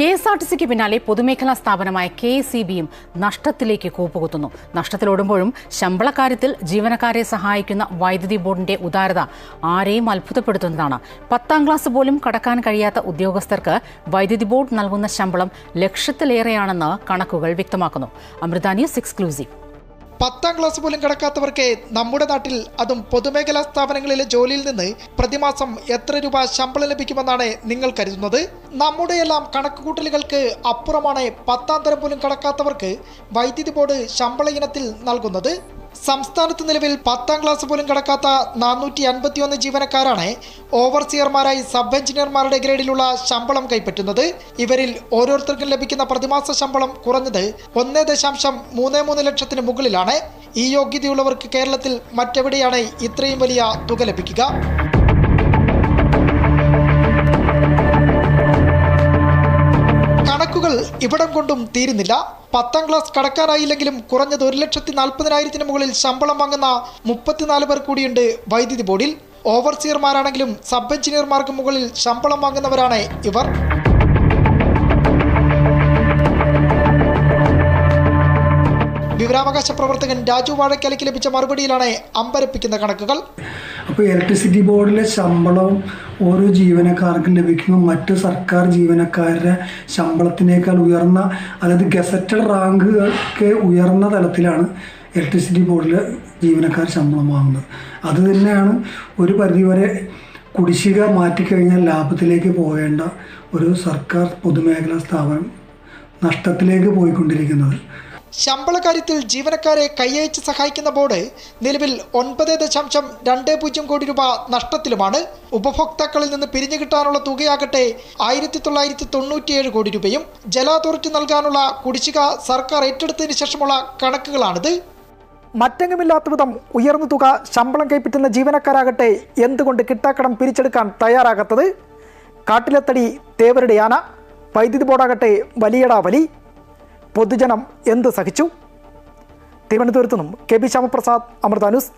K S R T സിക്ക് പിന്നാലെ പൊതുമേഖലാ സ്ഥാപനമായ കെ സി ബിയും നഷ്ടത്തിലേക്ക് കൂപ്പുകുത്തുന്നു. നഷ്ടത്തിലോടുമ്പോഴും ശമ്പളക്കാര്യത്തിൽ ജീവനക്കാരെ സഹായിക്കുന്ന വൈദ്യുതി ബോർഡിന്റെ ഉദാരത ആരെയും അത്ഭുതപ്പെടുത്തുന്നതാണ്. പത്താം ക്ലാസ് പോലും കടക്കാൻ കഴിയാത്ത ഉദ്യോഗസ്ഥർക്ക് വൈദ്യുതി ബോർഡ് നൽകുന്ന ശമ്പളം ലക്ഷത്തിലേറെയാണെന്ന് കണക്കുകൾ വ്യക്തമാക്കുന്നു. Amrita news exclusive. പത്താം ക്ലാസ് പോലും കിടക്കാത്തവർക്ക് നമ്മുടെ നാട്ടിൽ അതും പൊതുമേഖലാ സ്ഥാപനങ്ങളിലെ ജോലിയിൽ നിന്ന് പ്രതിമാസം എത്ര രൂപ ശമ്പളം ലഭിക്കുമെന്നാണ് നിങ്ങൾ കരുതുന്നത്? നമ്മുടെയെല്ലാം കണക്കുകൂട്ടലുകൾക്ക് അപ്പുറമാണ് പത്താം തരം പോലും കടക്കാത്തവർക്ക് വൈദ്യുതി ബോർഡ് ശമ്പള ഇനത്തിൽ നൽകുന്നത്. സംസ്ഥാനത്ത് നിലവിൽ പത്താം ക്ലാസ് പോലും കടക്കാത്ത നാനൂറ്റി അൻപത്തിയൊന്ന് ജീവനക്കാരാണ് ഓവർസിയർമാരായി സബ് എഞ്ചിനീയർമാരുടെ ഗ്രേഡിലുള്ള ശമ്പളം കൈപ്പറ്റുന്നത്. ഇവരിൽ ഓരോരുത്തർക്കും ലഭിക്കുന്ന പ്രതിമാസ ശമ്പളം കുറഞ്ഞത് ഒന്ന് ദശാംശം മൂന്ന് മൂന്ന് ലക്ഷത്തിന് മുകളിലാണ്. ഈ യോഗ്യതയുള്ളവർക്ക് കേരളത്തിൽ മറ്റെവിടെയാണ് ഇത്രയും വലിയ തുക ലഭിക്കുക? കണക്കുകൾ ഇവിടം കൊണ്ടും തീരുന്നില്ല. പത്താം ക്ലാസ് കടക്കാനായില്ലെങ്കിലും കുറഞ്ഞത് ഒരു ലക്ഷത്തി നാൽപ്പതിനായിരത്തിന് മുകളിൽ ശമ്പളം വാങ്ങുന്ന മുപ്പത്തിനാല് പേർ കൂടിയുണ്ട് വൈദ്യുതി ബോർഡിൽ. ഓവർസിയർമാരാണെങ്കിലും സബ് എഞ്ചിനീയർമാർക്ക് മുകളിൽ ശമ്പളം വാങ്ങുന്നവരാണ് ഇവർ. വിവരാവകാശ പ്രവർത്തകൻ രാജു വാഴക്കലയ്ക്ക് ലഭിച്ച മറുപടിയിലാണ് അമ്പരപ്പിക്കുന്ന കണക്കുകൾ. അപ്പോൾ ഇലക്ട്രിസിറ്റി ബോർഡിലെ ശമ്പളവും ഓരോ ജീവനക്കാർക്കും ലഭിക്കുമ്പോൾ മറ്റ് സർക്കാർ ജീവനക്കാരുടെ ശമ്പളത്തിനേക്കാൾ ഉയർന്ന അതായത് ഗസറ്റഡ് റാങ്കുകൾക്ക് ഉയർന്ന തലത്തിലാണ് ഇലക്ട്രിസിറ്റി ബോർഡിലെ ജീവനക്കാർ ശമ്പളം വാങ്ങുന്നത്. അത് തന്നെയാണ് ഒരു പരിധിവരെ കുടിശ്ശിക മാറ്റിക്കഴിഞ്ഞാൽ ലാഭത്തിലേക്ക് പോകേണ്ട ഒരു സർക്കാർ പൊതുമേഖലാ സ്ഥാപനം നഷ്ടത്തിലേക്ക് പോയിക്കൊണ്ടിരിക്കുന്നത്. ശമ്പള കാര്യത്തിൽ ജീവനക്കാരെ കൈയച്ച് സഹായിക്കുന്ന ബോർഡ് നിലവിൽ ഒൻപത് ദശാംശം രണ്ട് പൂജ്യം കോടി രൂപ നഷ്ടത്തിലുമാണ്. ഉപഭോക്താക്കളിൽ നിന്ന് പിരിഞ്ഞു കിട്ടാനുള്ള തുകയാകട്ടെ ആയിരത്തി തൊള്ളായിരത്തി തൊണ്ണൂറ്റിയേഴ് കോടി രൂപയും ജല അതോറിറ്റി നൽകാനുള്ള കുടിശ്ശിക സർക്കാർ ഏറ്റെടുത്തതിന് ശേഷമുള്ള കണക്കുകളാണിത്. മറ്റെങ്ങുമില്ലാത്ത വിധം ഉയർന്ന തുക ശമ്പളം കൈപ്പറ്റുന്ന ജീവനക്കാരാകട്ടെ എന്തുകൊണ്ട് കിട്ടാക്കടം പിരിച്ചെടുക്കാൻ തയ്യാറാകാത്തത്? കാട്ടിലെത്തടി തേവരുടെ യാന വൈദ്യുതി ബോർഡാകട്ടെ വലിയടാ വലി പൊതുജനം എന്ത് സഹിച്ചു? തിരുവനന്തപുരത്തു നിന്നും K P Shyamaprasad Amrita news.